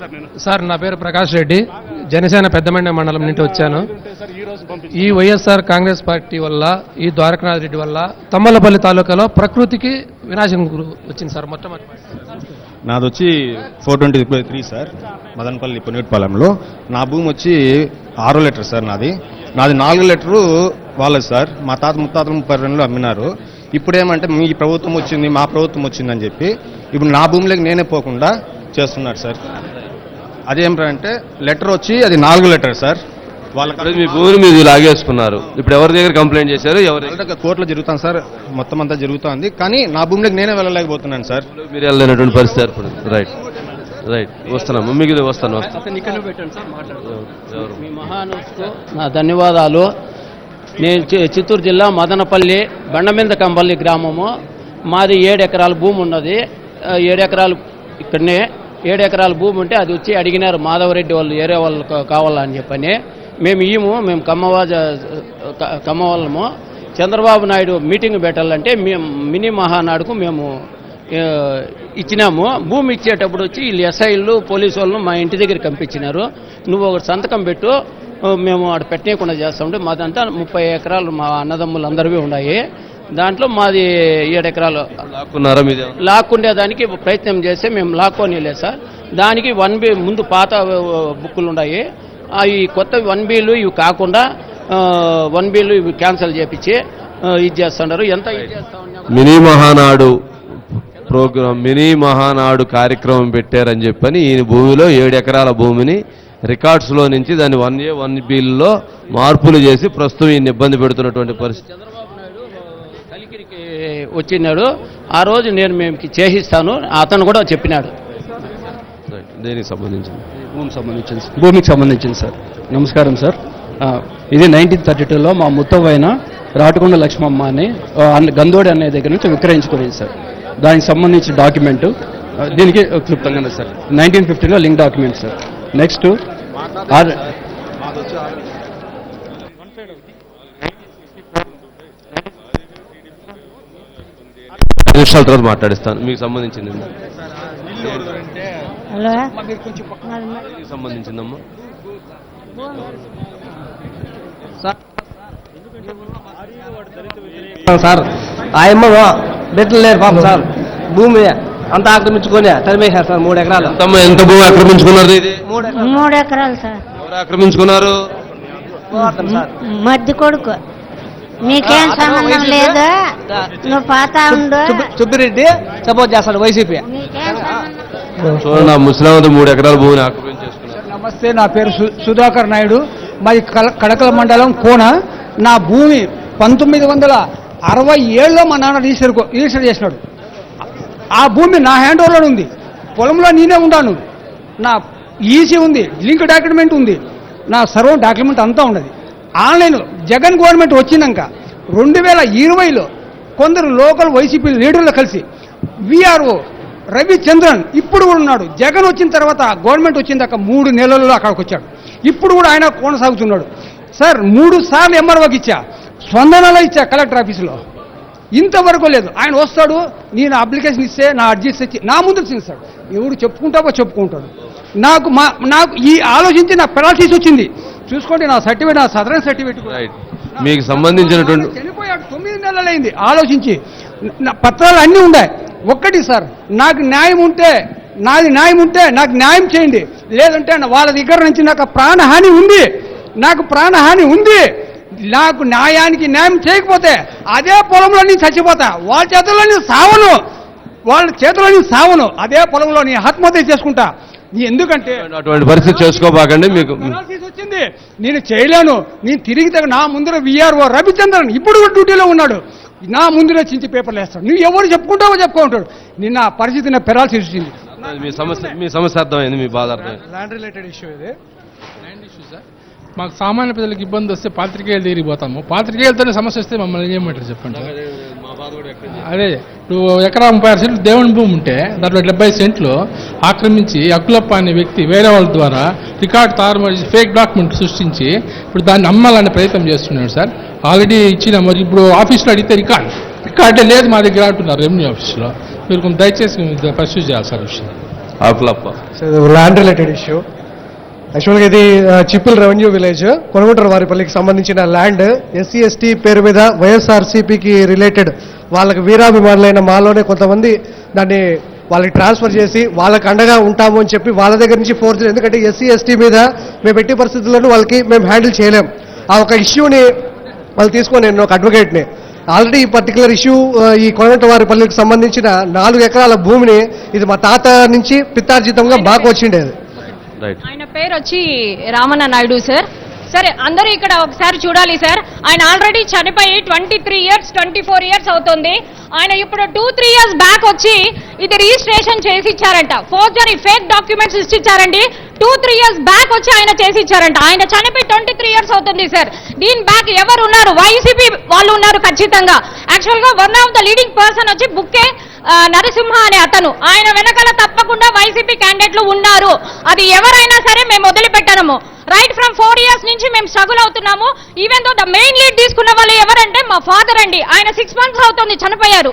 Sir నేను. Sir నా పేరు ప్రకాష్ రెడ్డి. జనసేన పెద్దమండ మండలం నుండి వచ్చాను. సార్ ఈ రోజు పంపించాను ఈ వైఎస్ఆర్ కాంగ్రెస్ పార్టీ వల్ల ఈ ద్వారకనాథ్ రెడ్డి వల్ల తమ్మలపల్లి తాలూకాలో ప్రకృతికి వినాశం వచ్చింది సార్ మొట్టమొదటి. నాది వచ్చి four twenty three sir Madanapalle పునీట్పాలెంలో నా భూమి వచ్చి ఆరో లీటర్ సార్ నాది. నాది నాలుగు లీటరు వాళ్ళది సార్. మా తాత ముత్తాతలు ముప్పై రెండులో అమ్మినారు. ఇప్పుడు ఏమంటే మీ ప్రభుత్వం వచ్చింది మా ప్రభుత్వం వచ్చిందని చెప్పి ఇప్పుడు నా భూమిలోకి నేనే పోకుండా చేస్తున్నారు సార్. అదేమిటంటే లెటర్ వచ్చి అది నాలుగు లెటర్ సార్. వాళ్ళ మీ భూమిని మీరు లాగేసుకున్నారు. ఇప్పుడు ఎవరి దగ్గర కంప్లైంట్ చేశారు ఎవరి వాళ్ళ కోర్టులో జరుగుతాను సార్. మొత్తం అంతా జరుగుతోంది. కానీ నా భూమిలోకి నేనే వెళ్ళలేకపోతున్నాను సార్. మీరు వెళ్ళలేనటువంటి పరిస్థితి ఏర్పడింది. రైట్ రైట్ వస్తున్నాము. మీకు వస్తాను మీ నా ధన్యవాదాలు. నేను చి- చిత్తూరు జిల్లా మదనపల్లి బండమింద కంపల్లి గ్రామము. మాది ఏడు ఎకరాల భూమి ఉన్నది. ఏడు ఎకరాలు ఇక్కడనే ఏడు ఎకరాల భూమి ఉంటే అది వచ్చి అడిగినారు మాధవరెడ్డి వాళ్ళు ఏరే వాళ్ళు కావాలని కావాలా అని చెప్పని. మేము ఇయ్యము మేము కమ్మవాజ కమ్మవాళ్ళము కమ్మ వాళ్ళము చంద్రబాబు నాయుడు మీటింగ్ పెట్టాలంటే మేము మినీ మహానాడుకు మేము ఇచ్చినాము. భూమి ఇచ్చేటప్పుడు వచ్చి వీళ్ళు ఎస్ఐలు పోలీసు వాళ్ళు మా ఇంటి దగ్గర పంపించినారు నువ్వు ఒక సంతకం పెట్టు మేము ఆడ పెట్టేయకుండా చేస్తామంటే మాదంతా ముప్పై ఎకరాలు మా అన్నదమ్ములు అందరివి ఉన్నాయి. దాంట్లో మాది ఏడు ఎకరాలు. లాక్కున్నారా మీది? లాక్కుండే దానికి ప్రయత్నం చేస్తే మేము లాక్కోనిలే సార్. దానికి వన్ బి ముందు పాత బుక్కులు ఉన్నాయి. ఆ, ఈ కొత్త వన్ బీలు ఇవి కాకుండా వన్ బీలు ఇవి క్యాన్సిల్ చేపించి ఇది చేస్తున్నారు. ఎంత mini Mahanadu program mini Mahanadu కార్యక్రమం పెట్టారని చెప్పని ఈ భూమిలో ఏడు ఎకరాల భూమిని రికార్డ్స్లో నుంచి దాన్ని వన్ ఏ వన్ బిల్లో మార్పులు చేసి ప్రస్తుతం ఈయన ఇబ్బంది పెడుతున్నటువంటి పరిస్థితి. వచ్చినాడు. ఆ రోజు నేను మేము చేసిస్తాను అతను కూడా చెప్పినాడు. దేనికి సంబంధించింది? భూమికి సంబంధించింది భూమికి సంబంధించింది సార్. నమస్కారం సార్. ఇది నైన్టీన్ థర్టీ టూలో మా ముత్తవైన రాటకొండ లక్ష్మమ్మ అని గందోడి అనే దగ్గర నుంచి విక్రయించుకునేది సార్. దానికి సంబంధించిన డాక్యుమెంట్. దీనికి క్లుప్తంగానే సార్. నైన్టీన్ ఫిఫ్టీలో లింక్ డాక్యుమెంట్ సార్. నెక్స్ట్ నిమిషాల తర్వాత మాట్లాడిస్తాను. మీకు సంబంధించింది సంబంధించిందమ్మా? సార్ ఆయమ్మ బిడ్డలు లేరు పాపం సార్. భూమి అంతా ఆక్రమించుకొని తరిమేశారు సార్ మూడు ఎకరాలు. ఎంత భూమి ఆక్రమించుకున్నారు ఇది? మూడు ఎకరాలు. సార్. ఎవరు ఆక్రమించుకున్నారు? మధ్య కొడుకు. నీకేం సంబంధం లేదు? సుబ్బిరెడ్డి. సపోర్ట్ చేస్తాడు వైసీపీ. చూడండి ముస్లిం మూడు ఎకరాల భూమిని నమస్తే నా పేరు సు- సుధాకర్ నాయుడు. మాది కల- కడకల మండలం కోన. నా భూమి పంతొమ్మిది వందల అరవై ఏళ్ళలో మా నాన్న రిజిస్టర్ కో- రిజిస్టర్ చేసినాడు. ఆ భూమి నా హ్యాండ్ ఓవర్లో ఉంది. పొలంలో నేనే ఉన్నాను నా ఈసీ ఉంది లింక్ డాక్యుమెంట్ ఉంది. నా సర్వ డాక్యుమెంట్ అంతా ఉన్నది. ఆన్లైన్ జగన్ గవర్నమెంట్ వచ్చినాక రెండు వేల ఇరవైలో కొందరు లోకల్ వైసీపీ లీడర్లు కలిసి విఆర్ఓ రవిచంద్రన్ ఇప్పుడు కూడా ఉన్నాడు. జగన్ వచ్చిన తర్వాత గవర్నమెంట్ వచ్చిన దాకా మూడు నెలల్లో అక్కడికి వచ్చాడు. ఇప్పుడు కూడా ఆయన కొనసాగుతున్నాడు. సార్ మూడు సార్లు ఎంఆర్ఓకి ఇచ్చా. స్పందనలో ఇచ్చా కలెక్టర్ ఆఫీసులో. ఇంతవరకు లేదు. ఆయన వస్తాడు నేను అప్లికేషన్ ఇస్తే నా అర్జీస్ ఇచ్చి నా ముందు ఇస్తాడు ఎవడు చెప్పుకుంటావో చెప్పుకుంటాడు. నాకు మా నాకు ఈ ఆలోచించి నా పెనాల్టీస్ వచ్చింది. చూసుకోండి నా సర్టిఫికేట్ నా సదరన్ సర్టిఫికేట్ మీకు సంబంధించినటువంటి చనిపోయాడు తొమ్మిది నెలలైంది ఆలోచించి. నా పత్రాలు అన్నీ ఉన్నాయి. ఒక్కటి సార్ నాకు న్యాయం ఉంటే నాది న్యాయం ఉంటే నాకు న్యాయం చేయండి. లేదంటే వాళ్ళ దగ్గర నుంచి నాకు ప్రాణహాని ఉంది. నాకు ప్రాణహాని ఉంది. నాకు న్యాయానికి న్యాయం చేయకపోతే అదే పొలంలో నేను చచ్చిపోతా. వాళ్ళ చేతుల్లో నేను సావను. వాళ్ళ చేతుల్లోని నేను సావను. అదే పొలంలో నేను ఆత్మహత్య చేసుకుంటా. ఎందుకంటే అటువంటి పరిస్థితి చేసుకోబాకండి మీకు వచ్చింది. నేను చేయలేను. నేను తిరిగి తగ్గ- నా ముందర విఆర్ఓ రవిచంద్రన్ ఇప్పుడు కూడా డ్యూటీలో ఉన్నాడు. నా ముందర చించి పేపర్లు వేస్తాడు. నువ్వు ఎవరు చెప్పుకుంటావో చెప్పుకుంటాడు నిన్న ఆ పరిస్థితి నా పెరాల్సి వచ్చింది మీ సమస్య మీ సమస్య అర్థమైంది మీ బాధ ల్యాండ్ రిలేటెడ్ ఇష్యూ ఇది. ల్యాండ్ ఇష్యూ సార్ మాకు సామాన్య ప్రజలకు ఇబ్బంది వస్తే పాత్రికేయుల దగ్గరికి పోతాము? పాత్రికేయులతోనే సమస్య వస్తే మమ్మల్ని ఏం చేయమంటారు చెప్పండి? అదే ఇప్పుడు ఎకరా ముప్పై ఆరు సెంట్లు దేవుని భూమి ఉంటే దాంట్లో డెబ్బై సెంట్లు ఆక్రమించి అక్కులప్ప అనే వ్యక్తి వేరే వాళ్ళ ద్వారా రికార్డ్ తారుమారు ఫేక్ డాక్యుమెంట్ సృష్టించి ఇప్పుడు దాన్ని అమ్మాలనే ప్రయత్నం చేస్తున్నాడు సార్. ఆల్రెడీ ఇచ్చిన మరి ఇప్పుడు ఆఫీస్లో అడిగితే రికార్డ్. రికార్డే లేదు మా దగ్గర అంటున్నారు రెవెన్యూ ఆఫీస్లో. మీరు కొంచెం దయచేసి పర్సూ చేయాలి సార్ విషయం. ఆకులప్ప. ల్యాండ్ రిలేటెడ్ ఇష్యూ యాక్చువల్గా ఇది ఆ, చిప్పుల్ రెవెన్యూ విలేజ్ కొనగుంటర వారిపల్లికి సంబంధించిన ల్యాండ్ ఎస్సీ ఎస్టీ పేరు మీద వైఎస్ఆర్సీపీకి రిలేటెడ్ వాళ్ళకి వీరాభిమానులైన మాలోనే కొంతమంది దాన్ని వాళ్ళకి ట్రాన్స్ఫర్ చేసి వాళ్ళకి అండగా ఉంటాము అని చెప్పి వాళ్ళ దగ్గర నుంచి ఫోర్స్ ఎందుకంటే ఎస్సీ ఎస్టీ మీద మేము ఎట్టి పరిస్థితుల్లోనూ వాళ్ళకి మేము హ్యాండిల్ చేయలేం. ఆ ఒక ఇష్యూని వాళ్ళు తీసుకొని నేను ఒక అడ్వకేట్ని ఆల్రెడీ ఈ పర్టికులర్ ఇష్యూ ఈ కొనగంట వారిపల్లికి సంబంధించిన నాలుగు ఎకరాల భూమిని ఇది మా తాత నుంచి పిత్తార్జితంగా బాగా వచ్చిండేది. ఆయన పేరు వచ్చి రామన్న నాయుడు సార్ సరే అందరూ ఇక్కడ ఒకసారి చూడాలి సార్ ఆయన ఆల్రెడీ చనిపోయి twenty three years twenty four years అవుతుంది. ఆయన ఇప్పుడు టూ త్రీ ఇయర్స్ బ్యాక్ వచ్చి ఇది రిజిస్ట్రేషన్ చేసి ఇచ్చారంట ఫోర్జరీ ఫేక్ డాక్యుమెంట్స్ ఇచ్చి ఇచ్చారండి టూ త్రీ ఇయర్స్ బ్యాక్ వచ్చి ఆయన చేసి ఇచ్చారంట ఆయన చనిపోయి ట్వంటీ త్రీ ఇయర్స్ అవుతుంది సార్ దీని బ్యాక్ ఎవరు ఉన్నారు వైసీపీ వాళ్ళు ఉన్నారు ఖచ్చితంగా. యాక్చువల్గా one of the leading person వచ్చి బుక్కే నరసింహ అనే అతను. ఆయన వెనకాల తప్పకుండా వైసీపీ క్యాండిడేట్లు ఉన్నారు. అది ఎవరైనా సరే మేము వదిలిపెట్టడము. రైట్ ఫ్రమ్ ఫోర్ ఇయర్స్ నుంచి మేము స్ట్రగుల్ అవుతున్నాము. Even though the main lead తీసుకున్న వాళ్ళు ఎవరంటే మా ఫాదర్ అండి. ఆయన సిక్స్ మంత్స్ అవుతుంది చనిపోయారు.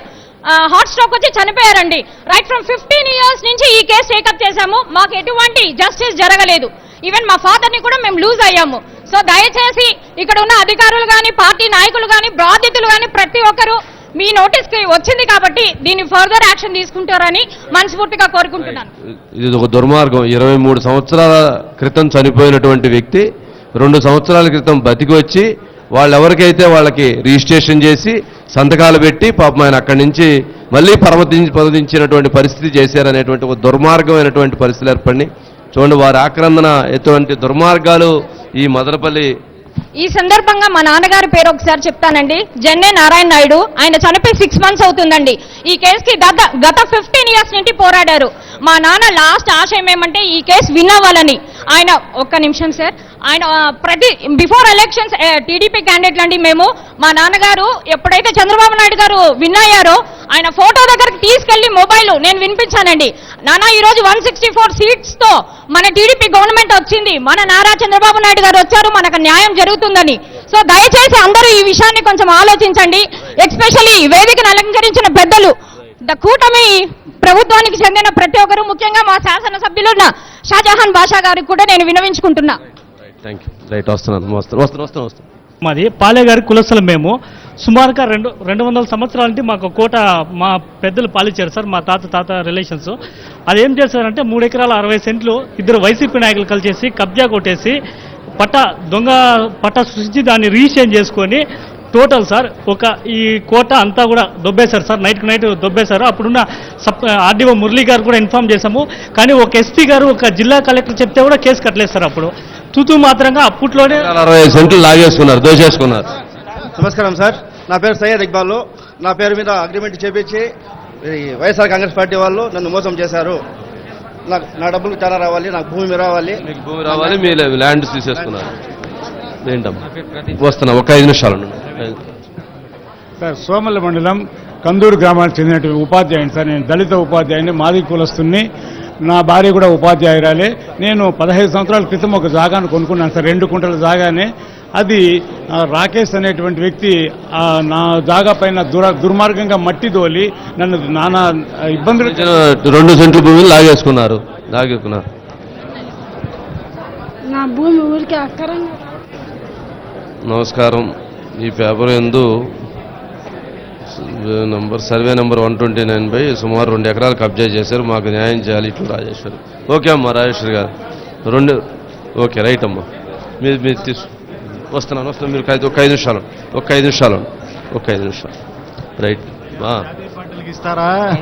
హార్ట్ స్ట్రోక్ వచ్చి చనిపోయారండి. రైట్ ఫ్రమ్ ఫిఫ్టీన్ ఇయర్స్ నుంచి ఈ కేసు టేకప్ చేశాము. మాకు ఎటువంటి జస్టిస్ జరగలేదు. ఈవెన్ మా ఫాదర్ని కూడా మేము లూజ్ అయ్యాము. సో దయచేసి ఇక్కడ ఉన్న అధికారులు కానీ పార్టీ నాయకులు కానీ బాధితులు కానీ ప్రతి ఒక్కరూ మీ నోటీస్కి వచ్చింది కాబట్టి దీన్ని ఫర్దర్ యాక్షన్ తీసుకుంటారని మనస్ఫూర్తిగా కోరుకుంటున్నాను. ఇది ఒక దుర్మార్గం. ఇరవై మూడు సంవత్సరాల క్రితం చనిపోయినటువంటి వ్యక్తి రెండు సంవత్సరాల క్రితం బతికి వచ్చి వాళ్ళు ఎవరికైతే వాళ్ళకి రిజిస్ట్రేషన్ చేసి సంతకాలు పెట్టి పాపం ఆయన అక్కడి నుంచి మళ్ళీ పరమతించి పరమతించినటువంటి పరిస్థితి చేశారనేటువంటి ఒక దుర్మార్గమైనటువంటి పరిస్థితులు ఏర్పడి చూడండి వారి ఆక్రందన ఎటువంటి దుర్మార్గాలు ఈ మదనపల్లి ఈ సందర్భంగా మా నాన్నగారి పేరు ఒకసారి చెప్తానండి. జన్నే నారాయణ నాయుడు. ఆయన చనిపోయి సిక్స్ మంత్స్ అవుతుందండి. ఈ కేసుకి గత గత ఫిఫ్టీన్ ఇయర్స్ నుండి పోరాడారు. మా నాన్న లాస్ట్ ఆశయం ఏమంటే ఈ కేసు విన్ అవ్వాలని. ఆయన ఒక్క నిమిషం సార్. ఆయన ప్రతి బిఫోర్ ఎలక్షన్స్ టీడీపీ క్యాండిడేట్లు అండి మేము. మా నాన్నగారు ఎప్పుడైతే చంద్రబాబు నాయుడు గారు విన్ అయ్యారో ఆయన ఫోటో దగ్గరికి తీసుకెళ్ళి మొబైల్ నేను వినిపించానండి. నాన్న ఈ రోజు వన్ సిక్స్టీ ఫోర్ సీట్స్తో మన టీడీపీ గవర్నమెంట్ వచ్చింది. మన నారా చంద్రబాబు నాయుడు గారు వచ్చారు మనకు న్యాయం జరుగుతుందని. సో దయచేసి అందరూ ఈ విషయాన్ని కొంచెం ఆలోచించండి. ఎక్స్పెషల్లీ వేదికను అలంకరించిన పెద్దలు. ద కూటమి ప్రభుత్వానికి చెందిన ప్రతి ఒక్కరు ముఖ్యంగా మా శాసనసభ్యులు షాజహాన్ బాషా గారికి కూడా నేను వినవించుకుంటున్నా థ్యాంక్ యూ రైట్ వస్తున్నాను వస్తాను వస్తాను వస్తాను వస్తాను మాది పాలేగారి కులస్థలం మేము. సుమారుగా రెండు రెండు వందల సంవత్సరాల నుండి మాకు కోట మా పెద్దలు పాలించారు సార్ మా తాత తాత రిలేషన్స్ అది ఏం చేశారంటే మూడు ఎకరాల అరవై సెంట్లు ఇద్దరు వైసీపీ నాయకులు కలిసేసి కబ్జా కొట్టేసి పట్ట దొంగ పట్ట సృష్టించి దాన్ని రిజిస్ట్రేషన్ చేసుకొని టోటల్ సార్ ఒక ఈ కోట అంతా కూడా దొబ్బేశారు సార్. నైట్కి నైట్ దొబ్బేశారు. అప్పుడున్న సబ్ ఆర్డీఓ మురళీ గారు కూడా ఇన్ఫార్మ్ చేశాము. కానీ ఒక ఎస్పీ గారు ఒక జిల్లా కలెక్టర్ చెప్తే కూడా కేసు కట్టలేదు సార్ అప్పుడు. తుతు మాత్రంగా అప్పట్లోనే అరవై ఐదు సెంట్లు లాగేసుకున్నారు దోచేసుకున్నారు నమస్కారం సార్. నా పేరు సయ్యద్ ఇక్బాల్ నా పేరు మీద అగ్రిమెంట్ చేపించి ఈ వైఎస్ఆర్ కాంగ్రెస్ పార్టీ వాళ్ళు నన్ను మోసం చేశారు. నాకు నా డబ్బులు చాలా రావాలి నాకు భూమి రావాలి. భూమి రావాలి మీ ల్యాండ్ తీసేసుకున్నారు. ఏంటమ్మా? వస్తున్నా ఒక ఐదు నిమిషాలు. సార్ సోమల మండలం కందూరు గ్రామానికి చెందినటువంటి ఉపాధ్యాయుని సార్. నేను దళిత ఉపాధ్యాయుని మాది కులస్తుని నా భార్య కూడా ఉపాధ్యాయురాలే. నేను పదహైదు సంవత్సరాల క్రితం ఒక జాగాను కొనుక్కున్నాను సార్ రెండు కుంటల జాగానే. అది రాకేష్ అనేటువంటి వ్యక్తి ఆ, నా జాగా పైన దుర దుర్మార్గంగా మట్టి దోలి నన్ను నానా ఇబ్బందులు రెండు సెంట్లు భూమిని లాగేసుకున్నారు లాగేసుకున్నారు. నా భూమి ఊరికే అక్కరంగా నమస్కారం. ఈ పేపర్ ఎందు number survey number one twenty nine by సుమారు రెండు ఎకరాలు కబ్జా చేశారు. మాకు న్యాయం చేయాలి ఇట్లు రాజేశ్వరి. ఓకే అమ్మా రాజేశ్వరి గారు. రెండు ఓకే రైట్ అమ్మా. మీరు మీరు తీసు వస్తున్నాను వస్తున్నాను. మీరు ఒక ఐదు- ఒక ఐదు నిమిషాలు ఒక ఐదు నిమిషాలు ఒక ఐదు నిమిషాలు. రైట్. ఇస్తారా?